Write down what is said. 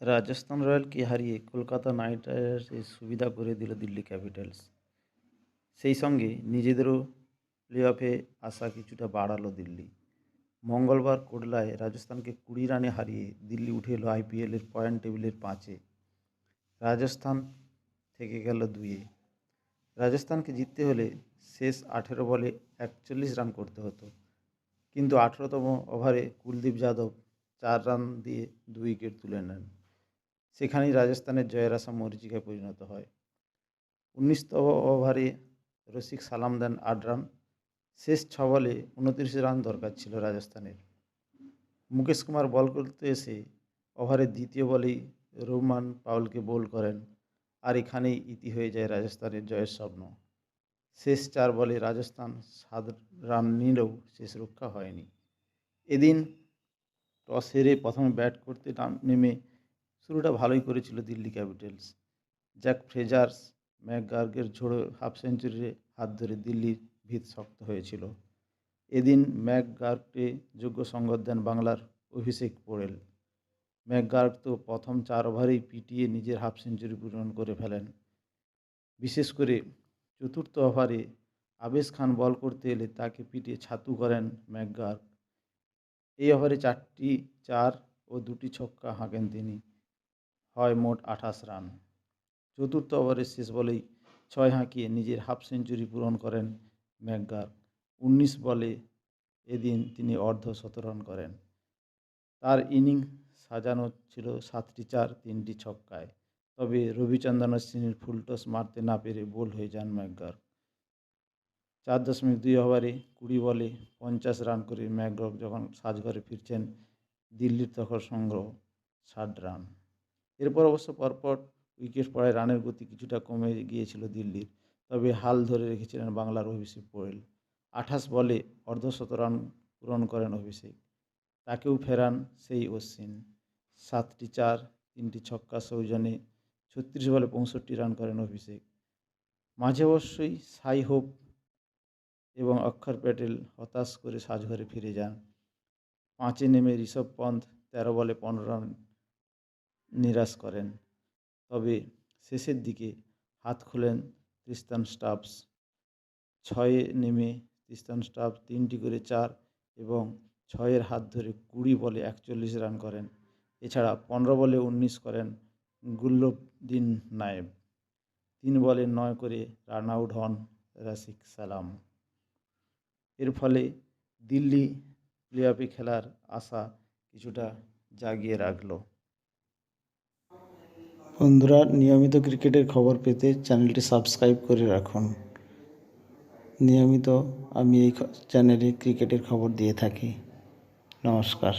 রাজস্থান রয়্যালকে হারিয়ে কলকাতা নাইট রাইডার্সের সুবিধা করে দিল দিল্লি ক্যাপিটালস। সেই সঙ্গে নিজেদেরও প্লে অফে আশা কিছুটা বাড়ালো দিল্লি। মঙ্গলবার কোটলায় রাজস্থানকে কুড়ি রানে হারিয়ে দিল্লি উঠে এলো আইপিএলের পয়েন্ট টেবিলের পাঁচে। রাজস্থান থেকে গেল দুইয়ে। রাজস্থানকে জিততে হলে শেষ আঠেরো বলে একচল্লিশ রান করতে হতো। কিন্তু আঠেরোতম ওভারে কুলদীপ যাদব চার রান দিয়ে দুই উইকেট তুলে নেন। সেখানেই রাজস্থানের জয়ের আশা মরিচিকায় পরিণত হয়। উনিশতম ওভারে রসিক সালাম দেন আট রান শেষ ছ বলে উনত্রিশ রান দরকার ছিল রাজস্থানের। মুকেশ কুমার বল করতে এসে ওভারের দ্বিতীয় বলেই রহমান পাউলকে বোল করেন আর এখানেই ইতি হয়ে যায় রাজস্থানের জয়ের স্বপ্ন। শেষ চার বলে রাজস্থান সাত রান নিলেও শেষ রক্ষা হয়নি। এদিন টস হেরে প্রথমে ব্যাট করতে নেমে শুরুটা ভালোই করেছিল দিল্লি ক্যাপিটালস। জ্যাক ফ্রেজার্স ম্যাকগার্গের ঝোড়ো হাফ সেঞ্চুরির হাত ধরে দিল্লির ভিত শক্ত হয়েছিল। এদিন ম্যাকগার্গকে যোগ্য সঙ্গত দেন বাংলার অভিষেক পোড়েল ম্যাকগার্গ তো প্রথম চার ওভারেই পিটিয়ে নিজের হাফ সেঞ্চুরি পূরণ করে ফেলেন। বিশেষ করে চতুর্থ ওভারে আবেশ খান বল করতে এলে তাকে পিটিয়ে ছাতু করেন ম্যাকগার্গ এই ওভারে চারটি চার ও দুটি ছক্কা হাঁকেন তিনি। হয় মোট আঠাশ রান। চতুর্থ ওভারের শেষ বলেই ছয় হাঁকিয়ে নিজের হাফ সেঞ্চুরি পূরণ করেন ম্যাকগার্গ। উনিশ বলে এদিন তিনি অর্ধ শতরান করেন। তার ইনিংস সাজানো ছিল সাতটি চার, তিনটি ছক্কায়। তবে রবিচন্দ্রন অশ্বিনীর ফুলটস মারতে না পেরে বোল হয়ে যান ম্যাকগার্গ। চার দশমিক দুই ওভারে কুড়ি বলে পঞ্চাশ রান করে ম্যাকগ্রক যখন সাজঘরে ফিরছেন, দিল্লির তখন সংগ্রহ ষাট রান। এরপর অবশ্য পরপর উইকেট পড়ায় রানের গতি কিছুটা কমে গিয়েছিল দিল্লির। তবে হাল ধরে রেখেছিলেন বাংলার অভিষেক পোয়েল। আঠাশ বলে অর্ধশত রান পূরণ করেন অভিষেক। তাকেও ফেরান সেই অশ্বিন। সাতটি চার, তিনটি ছক্কা সৌজনে ছত্রিশ বলে পঁয়ষট্টি রান করেন অভিষেক। মাঝে অবশ্যই সাই হোপ এবং অক্ষর প্যাটেল হতাশ করে সাজঘরে ফিরে যান। পাঁচে নেমে ঋষভ পন্থ তেরো বলে পনেরো রান নিরাশ করেন। তবে শেষের দিকে হাত খোলেন তৃস্তান স্টাফস। ছয়ে নেমে তৃস্তান স্টাফ তিনটি করে চার এবং ছয়ের হাত ধরে কুড়ি বলে একচল্লিশ রান করেন। এছাড়া পনেরো বলে উনিশ করেন গুল্লবদিন নায়েব। তিন বলে নয় করে রান আউট হন রাসিক সালাম। এর ফলে দিল্লি প্লে অফে খেলার আশা কিছুটা জাগিয়ে রাখল। বন্ধুরা, নিয়মিত ক্রিকেটের খবর পেতে চ্যানেলটি সাবস্ক্রাইব করে রাখুন। নিয়মিত আমি এই চ্যানেলে ক্রিকেটের খবর দিয়ে থাকি। নমস্কার।